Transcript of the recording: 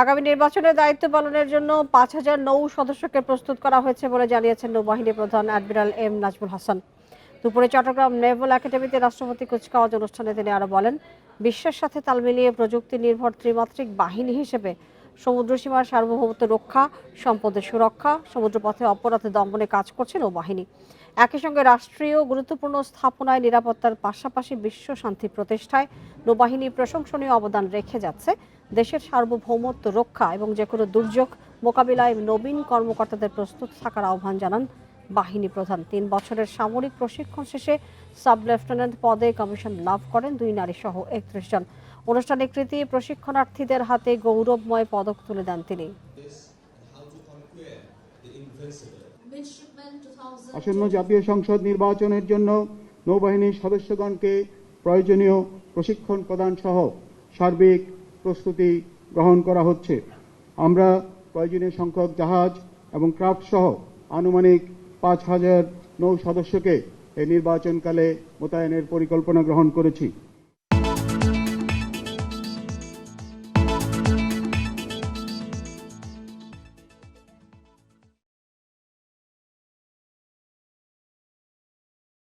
আগামী নির্বাচনে দায়িত্ব পালনের জন্য পাঁচ হাজার নৌ সদস্যকে প্রস্তুত করা হয়েছে বলে জানিয়েছেন নৌবাহিনী প্রধান অ্যাডমিরাল এম নাজমুল হাসান। দুপুরে চট্টগ্রাম নেভাল একাডেমিতে রাষ্ট্রপতি কুচকাওয়াজ অনুষ্ঠানে তিনি আরও বলেন, বিশ্বের সাথে তাল মিলিয়ে প্রযুক্তি নির্ভর ত্রিমাত্রিক বাহিনী হিসেবে সমুদ্র সীমার সার্বভৌমত্ব রক্ষা, সম্পদের সুরক্ষা, সমুদ্রপথে অপরাধ দমনে কাজ করছে নৌবাহিনী। একই সঙ্গে রাষ্ট্রীয় গুরুত্বপূর্ণ স্থাপনায় নিরাপত্তার পাশাপাশি বিশ্ব শান্তি প্রতিষ্ঠায় নৌবাহিনী প্রশংসনীয় অবদান রেখে যাচ্ছে দেশের সার্বভৌমত্ব রক্ষা এবং যে কোনো দুর্যোগ মোকাবিলায় নবীন কর্মকর্তাদের প্রস্তুত থাকার আহ্বান জানান বাহিনী প্রধান। তিন বছরের সামরিক প্রশিক্ষণ শেষে সাব লেফটেন্যান্ট পদে কমিশন লাভ করেন দুই নারী সহ একত্রিশ জন। অনুষ্ঠানে কৃতি প্রশিক্ষণার্থীদের হাতে গৌরবময় পদক তুলে দেন তিনি। আসন্ন জাতীয় সংসদ নির্বাচনের জন্য নৌবাহিনীর সদস্যগণকে প্রয়োজনীয় প্রশিক্ষণ প্রদান সহ সার্বিক প্রস্তুতি গ্রহণ করা হচ্ছে। আমরা প্রয়োজনীয় সংখ্যক জাহাজ এবং ক্রাফট সহ আনুমানিক পাঁচ হাজার নৌ সদস্যকে এই নির্বাচনকালে মোতায়েনের পরিকল্পনা গ্রহণ করেছি।